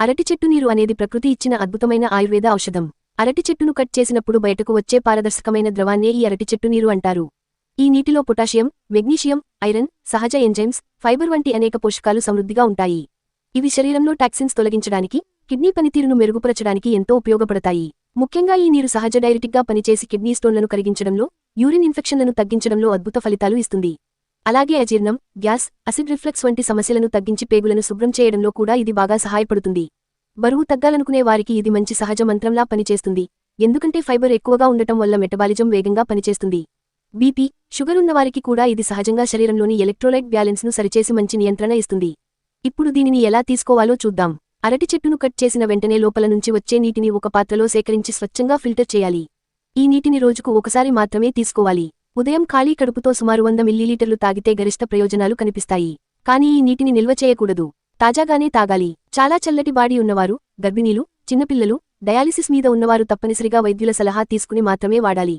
అరటి చెట్టు నీరు అనేది ప్రకృతి ఇచ్చిన అద్భుతమైన ఆయుర్వేద ఔషధం. అరటి చెట్టును కట్ చేసినప్పుడు బయటకు వచ్చే పారదర్శకమైన ద్రవాన్నే ఈ అరటి చెట్టు నీరు అంటారు. ఈ నీటిలో పొటాషియం మెగ్నీషియం ఐరన్ సహజ ఎంజైమ్స్ ఫైబర్ వంటి అనేక పోషకాలు సమృద్ధిగా ఉంటాయి. ఇవి శరీరంలో టాక్సిన్స్ తొలగించడానికి కిడ్నీ పనితీరును మెరుగుపరచడానికి ఎంతో ఉపయోగపడతాయి. ముఖ్యంగా ఈ నీరు సహజ డైరెటిక్గా పనిచేసి కిడ్నీ స్టోన్లను కరిగించడంలో యూరిన్ ఇన్ఫెక్షన్లను తగ్గించడంలో అద్భుత ఫలితాలు ఇస్తుంది. అలాగే అజీర్ణం గ్యాస్ అసిడ్ రిఫ్లెక్స్ వంటి సమస్యలను తగ్గించి పేగులను శుభ్రం చేయడంలో కూడా ఇది బాగా సహాయపడుతుంది. బరువు తగ్గాలనుకునే వారికి ఇది మంచి సహజ మంత్రంలా పనిచేస్తుంది. ఎందుకంటే ఫైబర్ ఎక్కువగా ఉండటం వల్ల మెటబాలిజం వేగంగా పనిచేస్తుంది. బీపీ షుగర్ ఉన్నవారికి కూడా ఇది సహజంగా శరీరంలోని ఎలక్ట్రోలైట్ బ్యాలెన్స్ను సరిచేసి మంచి నియంత్రణ ఇస్తుంది. ఇప్పుడు దీనిని ఎలా తీసుకోవాలో చూద్దాం. అరటి చెట్టును కట్ చేసిన వెంటనే లోపల నుంచి వచ్చే నీటిని ఒక పాత్రలో సేకరించి స్వచ్ఛంగా ఫిల్టర్ చేయాలి. ఈ నీటిని రోజుకు ఒకసారి మాత్రమే తీసుకోవాలి. ఉదయం ఖాళీ కడుపుతో సుమారు వంద మిల్లీలీటర్లు తాగితే గరిష్ట ప్రయోజనాలు కనిపిస్తాయి. కానీ ఈ నీటిని నిల్వ చేయకూడదు. తాజాగానే తాగాలి. చాలా చల్లటి బాడీ ఉన్నవారు గర్భిణీలు చిన్నపిల్లలు డయాలిసిస్ మీద ఉన్నవారు తప్పనిసరిగా వైద్యుల సలహా తీసుకుని మాత్రమే వాడాలి.